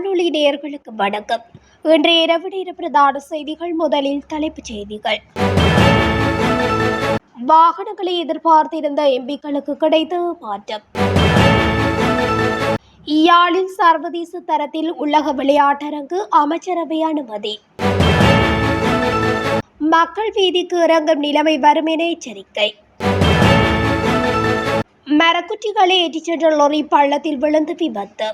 தமிழொலி நேயர்களுக்கு வணக்கம். இன்றைய இரவு நேர பிரதான செய்திகள் முதலில் தலைப்புச் செய்திகள். வாகனங்களை எதிர்பார்த்திருந்த எம்பிக்களுக்கு கிடைத்த மாற்றம். இயாழில் சர்வதேச தரத்தில் உலக விளையாட்டரங்கு அமைச்சரவை அனுமதி. மக்கள் வீதிக்கு இறங்கும் நிலைமை வரும் என எச்சரிக்கை. மரக்குட்டிகளை ஏற்றிச் சென்ற லொரி பள்ளத்தில் விழுந்து விபத்து.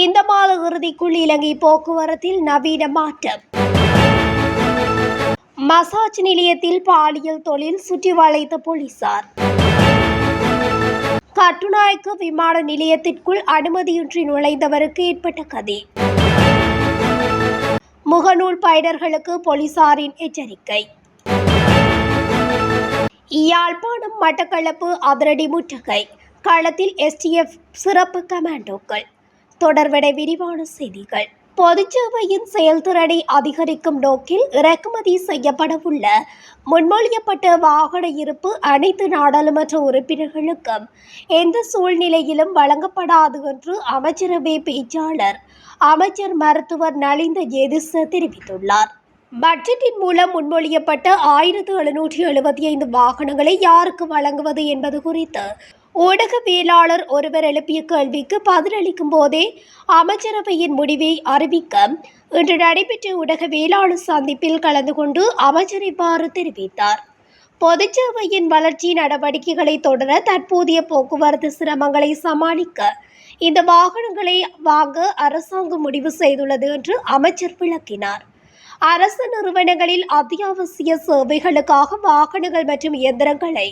இந்த மாத இறுதிக்குள் இலங்கை போக்குவரத்தில் நவீன மாற்றம். மசாஜ் நிலையத்தில் பாலியல் தொழில் சுற்றி வளைத்த போலீசார். கட்டுநாயக்க விமான நிலையத்திற்குள் அனுமதியின்றி நுழைந்தவருக்கு ஏற்பட்ட கதி. முகநூல் பயனர்களுக்கு போலீசாரின் எச்சரிக்கை. யாழ்ப்பாணம் மட்டக்களப்பு அதிரடி முற்றுகை. களத்தில் எஸ்டிஎஃப் சிறப்பு கமாண்டோக்கள். தொடர்விட விரிவான செய்திகள். பொதுச்சேவையின் செயல்திறனை அதிகரிக்கும் நோக்கில் இறக்குமதி செய்யப்படவுள்ள முன்மொழியப்பட்ட வாகன இருப்பு அனைத்து நாடாளுமன்ற உறுப்பினர்களுக்கும் எந்த சூழ்நிலையிலும் வழங்கப்படாது என்று அமைச்சரவை பேச்சாளர் அமைச்சர் மருத்துவர் நலிந்த ஜேதிச தெரிவித்துள்ளார். பட்ஜெட்டின் மூலம் முன்மொழியப்பட்ட ஆயிரத்து எழுநூற்றி எழுபத்தி ஐந்து வாகனங்களை யாருக்கு வழங்குவது என்பது குறித்து ஊடகவியலாளர் ஒருவர் எழுப்பிய கேள்விக்கு பதிலளிக்கும் போதே அமைச்சரவையின் முடிவை அறிவிக்க இன்று நடைபெற்ற ஊடகவியலாளர் சந்திப்பில் கலந்து கொண்டு அமைச்சர் இவ்வாறு தெரிவித்தார். பொதுச்சேவையின் வளர்ச்சி நடவடிக்கைகளை தொடர தற்போதைய போக்குவரத்து சிரமங்களை சமாளிக்க இந்த வாகனங்களை வாங்க அரசாங்கம் முடிவு செய்துள்ளது என்று அமைச்சர் விளக்கினார். அரசு நிறுவனங்களில் அத்தியாவசிய சேவைகளுக்காக வாகனங்கள் மற்றும் இயந்திரங்களை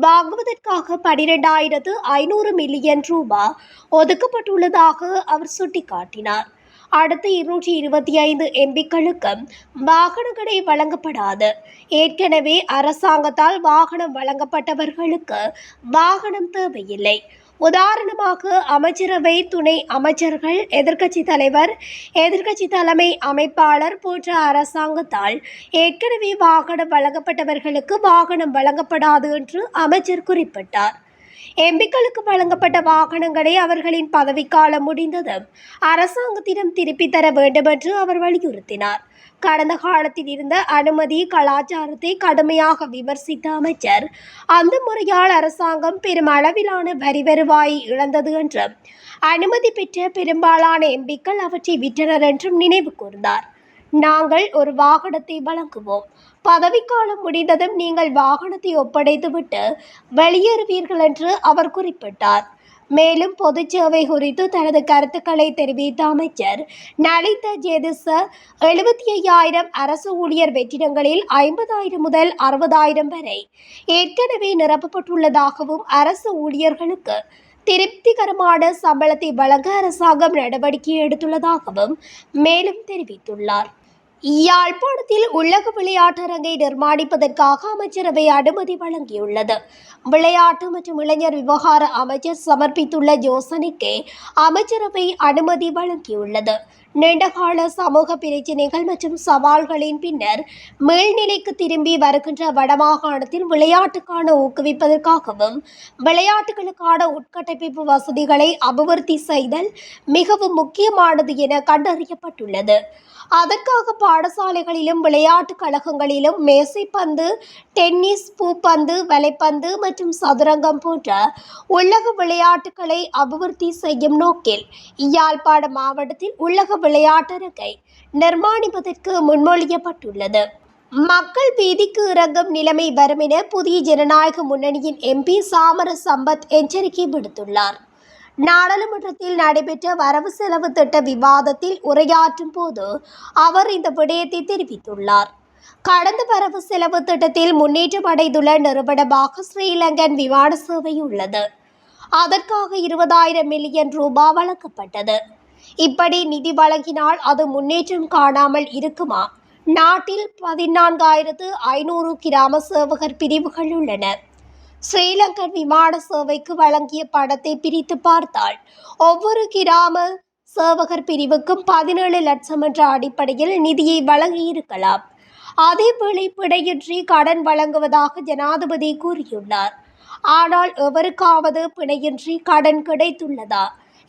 வாங்குவதற்காக பனிரெண்டாயிரத்து ஐநூறு மில்லியன் ரூபாய் ஒதுக்கப்பட்டுள்ளதாக அவர் சுட்டிக்காட்டினார். அடுத்த இருநூற்றி இருபத்தி ஐந்து எம்பிக்களுக்கு வாகனங்களை வழங்கப்படாது. ஏற்கனவே அரசாங்கத்தால் வாகனம் வழங்கப்பட்டவர்களுக்கு வாகனம் தேவையில்லை. உதாரணமாக அமைச்சரவை துணை அமைச்சர்கள் எதிர்க்கட்சி தலைவர் எதிர்க்கட்சி தலைமை அமைப்பாளர் போன்ற அரசாங்கத்தால் ஏற்கனவே வாகனம் வழங்கப்பட்டவர்களுக்கு வாகனம் வழங்கப்படாது என்று அமைச்சர் குறிப்பிட்டார். எம்பிக்களுக்கு வழங்கப்பட்ட வாகனங்களை அவர்களின் பதவிக்காலம் முடிந்ததும் அரசாங்கத்திடம் திருப்பித் தர வேண்டும் என்று அவர் வலியுறுத்தினார். கடந்த காலத்தில் இருந்த அனுமதி கலாச்சாரத்தை கடுமையாக விமர்சித்த அமைச்சர் அந்த முறையால் அரசாங்கம் பெரும் அளவிலான வரி வருவாயை இழந்தது என்றும் அனுமதி பெற்ற பெரும்பாலான எம்பிக்கள் அவற்றை விற்றனர் என்றும் நினைவு கூர்ந்தார். நாங்கள் ஒரு வாகனத்தை வழங்குவோம். பதவிக்காலம் முடிந்ததும் நீங்கள் வாகனத்தை ஒப்படைத்துவிட்டு வெளியேறுவீர்கள் என்று அவர் குறிப்பிட்டார். மேலும் பொது சேவை குறித்து தனது கருத்துக்களை தெரிவித்த அமைச்சர் நலித ஜேதிச எழுபத்தி ஐயாயிரம் அரசு ஊழியர் வெற்றிடங்களில் ஐம்பதாயிரம் முதல் அறுபதாயிரம் வரை ஏற்கனவே நிரப்பப்பட்டுள்ளதாகவும் அரசு ஊழியர்களுக்கு திருப்திகரமான சம்பளத்தை வழங்க அரசாங்கம் நடவடிக்கை எடுத்துள்ளதாகவும் மேலும் தெரிவித்துள்ளார். யாழ்ப்பாணத்தில் உலக விளையாட்டரங்கை நிர்மாணிப்பதற்காக அமைச்சரவை அனுமதி வழங்கியுள்ளது. விளையாட்டு மற்றும் இளைஞர் விவகார அமைச்சர் சமர்ப்பித்துள்ள யோசனைக்கு அமைச்சரவை அனுமதி வழங்கியுள்ளது. நீண்டகால சமூக பிரச்சினைகள் மற்றும் சவால்களின் பின்னர் மேல்நிலைக்கு திரும்பி வருகின்ற வடமாகாணத்தில் விளையாட்டுக்கான ஊக்குவிப்பதற்காகவும் விளையாட்டுகளுக்கான உட்கட்டமைப்பு வசதிகளை அபிவிருத்தி செய்தல் மிகவும் முக்கியமானது என கண்டறியப்பட்டுள்ளது. அதற்காக பாடசாலைகளிலும் விளையாட்டுக் கழகங்களிலும் மேசைப்பந்து டென்னிஸ் பூப்பந்து வலைப்பந்து மற்றும் சதுரங்கம் போன்ற உலக விளையாட்டுகளை அபிவிருத்தி செய்யும் நோக்கில் யாழ்ப்பாண மாவட்டத்தில் உலக விளையாட்டரங்கை நிர்மாணிப்பதற்கு முன்மொழியப்பட்டுள்ளது. மக்கள் பீதிக்கு இறங்கும் நிலைமை வரும் என புதிய ஜனநாயக முன்னணியின் எம்பி சாமர சம்பத் எச்சரிக்கை விடுத்துள்ளார். நாடாளுமன்றத்தில் நடைபெற்ற வரவு செலவு திட்ட விவாதத்தில் உரையாற்றும் போது அவர் இந்த விடயத்தை தெரிவித்துள்ளார். கடந்த வரவு செலவு திட்டத்தில் முன்னேற்றம் அடைந்துள்ள நிறுவனமாக ஸ்ரீலங்கன் விமான சேவை உள்ளது. அதற்காக இருபதாயிரம் மில்லியன் ரூபாய் வழங்கப்பட்டது. இப்படி நிதி வழங்கினால் அது முன்னேற்றம் காணாமல் இருக்குமா? நாட்டில் பதினான்காயிரத்து ஐநூறு கிராம சேவகர் பிரிவுகள் உள்ளன. ஸ்ரீலங்கன் விமான சேவைக்கு வழங்கிய படத்தை பிரித்து பார்த்தால் ஒவ்வொரு கிராம சேவகர் பிரிவுக்கும் பதினேழு லட்சம் என்ற அடிப்படையில் நிதியை வழங்கியிருக்கலாம். அதேவேளை பிணையின்றி கடன் வழங்குவதாக ஜனாதிபதி கூறியுள்ளார். ஆனால் எவருக்காவது பிணையின்றி கடன் கிடைத்துள்ளதா?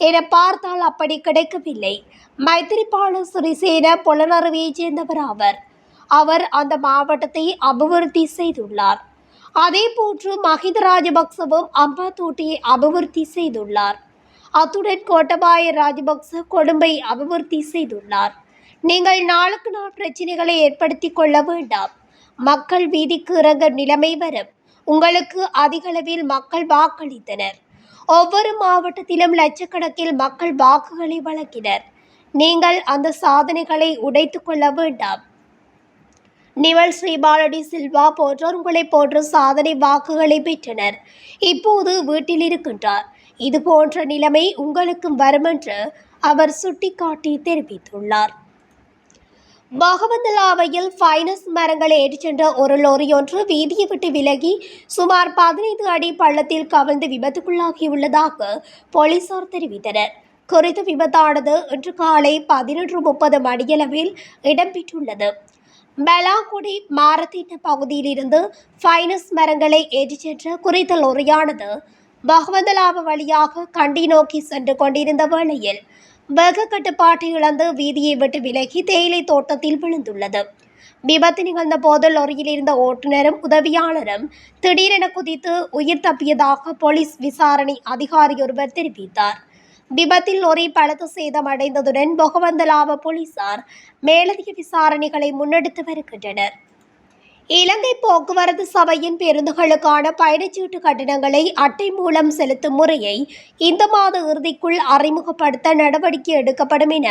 என பார்த்தால் அப்படி கிடைக்கவில்லை. மைத்திரிபால சிறிசேன புலனறுவியைச் சேர்ந்தவர் அவர் அவர் அந்த மாவட்டத்தை அபிவிருத்தி செய்துள்ளார். அதே போன்று மஹித ராஜபக்சவும் அம்பாத்தோட்டையை அபிவிருத்தி செய்துள்ளார். அத்துடன் கோட்டபாய ராஜபக்ச கொடும்பை அபிவிருத்தி செய்துள்ளார். நீங்கள் நாளுக்கு நாள் பிரச்சனைகளை ஏற்படுத்தி கொள்ள வேண்டாம். மக்கள் வீதிக்கு இறங்க நிலைமை வரும். உங்களுக்கு அதிகளவில் மக்கள் வாக்களித்தனர். ஒவ்வொரு மாவட்டத்திலும் லட்சக்கணக்கில் மக்கள் வாக்குகளை வழங்கினர். நீங்கள் அந்த சாதனைகளை உடைத்து கொள்ள வேண்டாம். நிவல் ஸ்ரீபாலடி சில்வா போன்றோர் உங்களை போன்ற சாதனை வாக்குகளை பெற்றனர். இப்போது வீட்டில் இருக்கின்றார். இது போன்ற நிலைமை உங்களுக்கும் வரும் என்று அவர் சுட்டிக்காட்டி தெரிவித்துள்ளார். பகவந்தலாவையில் ஃபைனஸ் மரங்களை ஏற்றிச் சென்ற ஒரு லோரி ஒன்று வீதியை விட்டு விலகி சுமார் பதினைந்து அடி பள்ளத்தில் கவிழ்ந்து விபத்துக்குள்ளாகியுள்ளதாக போலீசார் தெரிவித்தனர். குறித்த விபத்தானது இன்று காலை பதினொன்று முப்பது மணியளவில் இடம்பெற்றுள்ளது. பெலாங்குடி மாரத்தீட்ட பகுதியிலிருந்து ஃபைனஸ் மரங்களை ஏற்றிச் சென்ற குறித்த லோரியானது பகவதலாப வழியாக கண்டி நோக்கி சென்று கொண்டிருந்த வேளையில் வேக கட்டுப்பாட்டை இழந்து வீதியை விட்டு விலகி தேயிலை தோட்டத்தில் விழுந்துள்ளது. விபத்து நிகழ்ந்த போது லொரியில் இருந்த ஓட்டுநரும் உதவியாளரும் திடீரென குதித்து உயிர் தப்பியதாக போலீஸ் விசாரணை அதிகாரி ஒருவர் தெரிவித்தார். விபத்தில் லொரி பலத்து சேதம் அடைந்ததுடன் பொகவந்தலாவ போலீசார் மேலதிக விசாரணைகளை முன்னெடுத்து வருகின்றனர். இலங்கை போக்குவரத்து சபையின் பேருந்துகளுக்கான பயணச்சீட்டு கட்டணங்களை அட்டை மூலம் செலுத்தும் முறையை இந்த மாத இறுதிக்குள் அறிமுகப்படுத்த நடவடிக்கை எடுக்கப்படும் என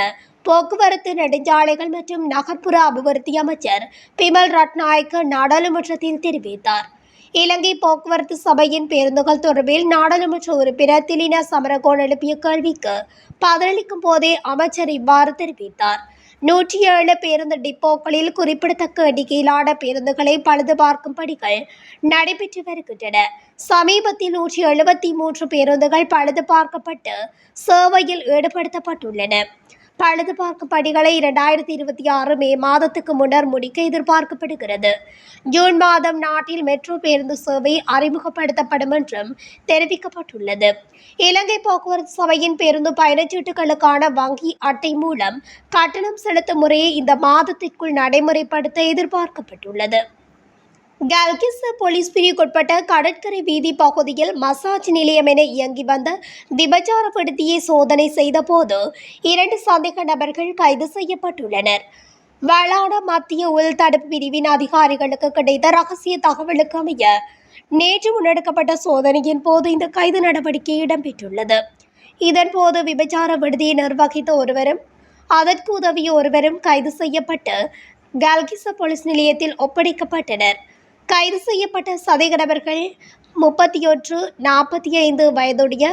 போக்குவரத்து நெடுஞ்சாலைகள் மற்றும் நகர்ப்புற அபிவிருத்தி அமைச்சர் பிமல் ரட்நாயக்க நாடாளுமன்றத்தில் தெரிவித்தார். இலங்கை போக்குவரத்து சபையின் பேருந்துகள் தொடர்பில் நாடாளுமன்ற உறுப்பினர் திலின சமரகோன் எழுப்பிய கேள்விக்கு பதிலளிக்கும் போதே அமைச்சர் இவ்வாறு தெரிவித்தார். நூற்றி ஏழு பேருந்து டிப்போக்களில் குறிப்பிடத்தக்க எண்ணிக்கையிலான பேருந்துகளை பழுது பார்க்கும் பணிகள் நடைபெற்று வருகின்றன. சமீபத்தில் நூற்றி எழுபத்தி மூன்று பேருந்துகள் பழுது பார்க்கப்பட்டு சேவையில் ஈடுபடுத்தப்பட்டுள்ளன. பழுதுபார்க்கும் பணிகளை இரண்டாயிரத்தி இருபத்தி ஆறு மே மாதத்துக்கு முன்னர் முடிக்க எதிர்பார்க்கப்படுகிறது. ஜூன் மாதம் நாட்டில் மெட்ரோ பேருந்து சேவை அறிமுகப்படுத்தப்படும் என்றும் தெரிவிக்கப்பட்டுள்ளது. இலங்கை போக்குவரத்து சபையின் பேருந்து பயணச்சீட்டுகளுக்கான வங்கி அட்டை மூலம் கட்டணம் செலுத்தும் முறையை இந்த மாதத்திற்குள் நடைமுறைப்படுத்த எதிர்பார்க்கப்பட்டுள்ளது. கல்கிஸ் போலீஸ் பிரிவுக்குட்பட்ட கடற்கரை வீதி பகுதியில் மசாஜ் நிலையம் என இயங்கி வந்த விபச்சார விடுதியை சோதனை செய்தபோது இரண்டு சந்தேக நபர்கள் கைது செய்யப்பட்டுள்ளனர். வளாட மத்திய உள் தடுப்பு பிரிவின் அதிகாரிகளுக்கு கிடைத்த ரகசிய தகவலுக்கு அமைய நேற்று முன்னெடுக்கப்பட்ட சோதனையின் போது இந்த கைது நடவடிக்கை இடம்பெற்றுள்ளது. இதன்போது விபச்சார விடுதியை நிர்வகித்த ஒருவரும் அதற்கு உதவிய ஒருவரும் கைது செய்யப்பட்டு கல்கிச போலீஸ் நிலையத்தில் ஒப்படைக்கப்பட்டனர். கைது செய்யப்பட்ட சந்தேக நபர்கள் முப்பத்தி ஒன்று நாற்பத்தி ஐந்து வயதுடைய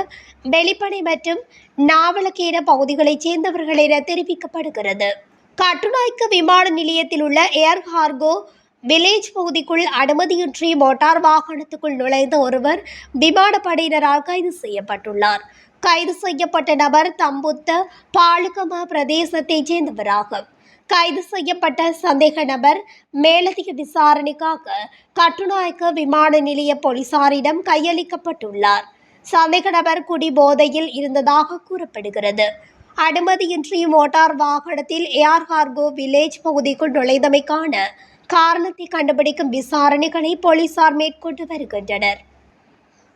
வெளிப்படை மற்றும் நாவலக்கேர பகுதிகளைச் சேர்ந்தவர்கள் என தெரிவிக்கப்படுகிறது. கட்டுநாய்க்கு விமான நிலையத்தில் உள்ள ஏர் ஹார்கோ வில்லேஜ் பகுதிக்குள் அனுமதியின்றி மோட்டார் வாகனத்துக்குள் நுழைந்த ஒருவர் விமானப்படையினரால் கைது செய்யப்பட்டுள்ளார். கைது செய்யப்பட்ட நபர் தம்புத்த பாலுகம பிரதேசத்தைச் சேர்ந்தவராகும். கைது செய்யப்பட்ட சந்தேக நபர் மேலதிக விசாரணைக்காக கட்டுநாயக்க விமான நிலைய போலீசாரிடம் கையளிக்கப்பட்டுள்ளார். சந்தேக நபர் குடி போதையில் இருந்ததாக கூறப்படுகிறது. அனுமதியின்றி மோட்டார் வாகனத்தில் ஏஆர் கார்கோ வில்லேஜ் பகுதிக்குள் நுழைந்தமைக்கான காரணத்தை கண்டுபிடிக்கும் விசாரணைகளை போலீசார் மேற்கொண்டு வருகின்றனர்.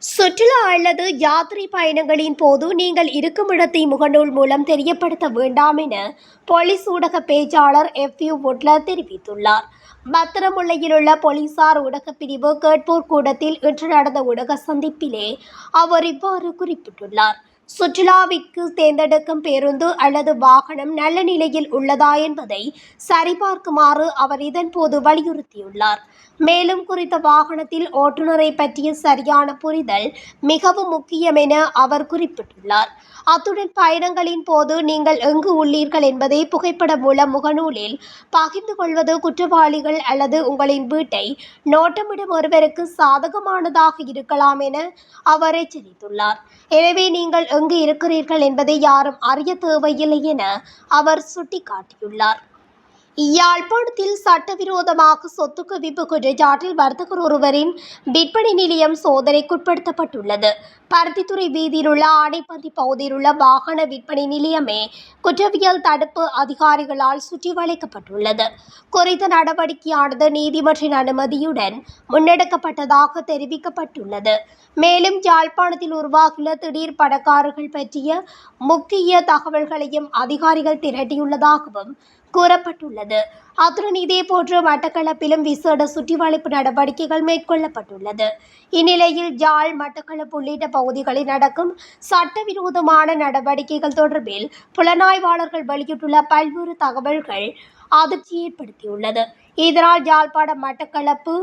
சுற்றுலா அல்லது யாத்திரை பயணங்களின் போது நீங்கள் இருக்கும் இடத்தை முகநூல் மூலம் தெரியப்படுத்த வேண்டாம் என போலீஸ் ஊடக பேச்சாளர் எஃப் யூ புட்லர் தெரிவித்துள்ளார். பத்திரமுல்லையில் உள்ள போலீசார் ஊடகப் பிரிவு கேட்போர் கூடத்தில் இன்று நடந்த ஊடக சந்திப்பிலே அவர் இவ்வாறு குறிப்பிட்டுள்ளார். சுற்றுலாவிற்கு தேர்ந்தெடுக்கும் பேருந்து அல்லது வாகனம் நல்ல நிலையில் உள்ளதா என்பதை சரிபார்க்குமாறு அவர் இதன்போது வலியுறுத்தியுள்ளார். மேலும் குறித்த வாகனத்தில் ஓட்டுநரை பற்றிய சரியான புரிதல் மிகவும் முக்கியம் என அவர் குறிப்பிட்டுள்ளார். அத்துடன் பயணங்களின் போது நீங்கள் எங்கு உள்ளீர்கள் என்பதை புகைப்படம் மூலம் முகநூலில் பகிர்ந்து கொள்வது குற்றவாளிகள் அல்லது உங்களின் வீட்டை நோட்டமிடும் ஒருவருக்கு சாதகமானதாக இருக்கலாம் என அவர் எச்சரித்துள்ளார் எனவே நீங்கள் எங்கு இருக்கிறீர்கள் என்பதை யாரும் அறிய தேவையில்லை என அவர் சுட்டிக்காட்டியுள்ளார். யாழ்ப்பாணத்தில் சட்டவிரோதமாக சொத்து குவிப்பு குற்றச்சாட்டில் வர்த்தகர் ஒருவரின் விற்பனை நிலையம் சோதனைக்குட்படுத்தப்பட்டுள்ளது. பருத்தித்துறை வீதியில் உள்ள ஆனைப்பந்தி பகுதியில் உள்ள வாகன விற்பனை நிலையமே குற்றவியல் தடுப்பு அதிகாரிகளால் சுற்றி வளைக்கப்பட்டுள்ளது குறித்த நடவடிக்கையானது நீதிமன்றின் அனுமதியுடன் முன்னெடுக்கப்பட்டதாக தெரிவிக்கப்பட்டுள்ளது. மேலும் யாழ்ப்பாணத்தில் உருவாகியுள்ள திடீர் பணக்காரர்கள் பற்றிய முக்கிய தகவல்களையும் அதிகாரிகள் திரட்டியுள்ளதாகவும் கூறப்பட்டுள்ளது. அத்துடன் இதேபோன்று மட்டக்களப்பிலும் விசேட சுற்றிவளைப்பு நடவடிக்கைகள் மேற்கொள்ளப்பட்டுள்ளது. இந்நிலையில் ஜாழ் மட்டக்களப்பு உள்ளிட்ட பகுதிகளில் நடக்கும் சட்டவிரோதமான நடவடிக்கைகள் தொடர்பில் புலனாய்வாளர்கள் வெளியிட்டுள்ள பல்வேறு தகவல்கள் அதிர்ச்சி ஏற்படுத்தியுள்ளது. இதனால் யாழ்ப்பாணம் மட்டக்களப்பு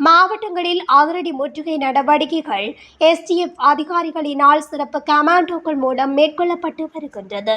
மாவட்டங்களில் அதிரடி முற்றுகை நடவடிக்கைகள் எஸ்டிஎஃப் அதிகாரிகளினால் சிறப்பு கமாண்டோக்கள் மூலம் மேற்கொள்ளப்பட்டு வருகின்றது.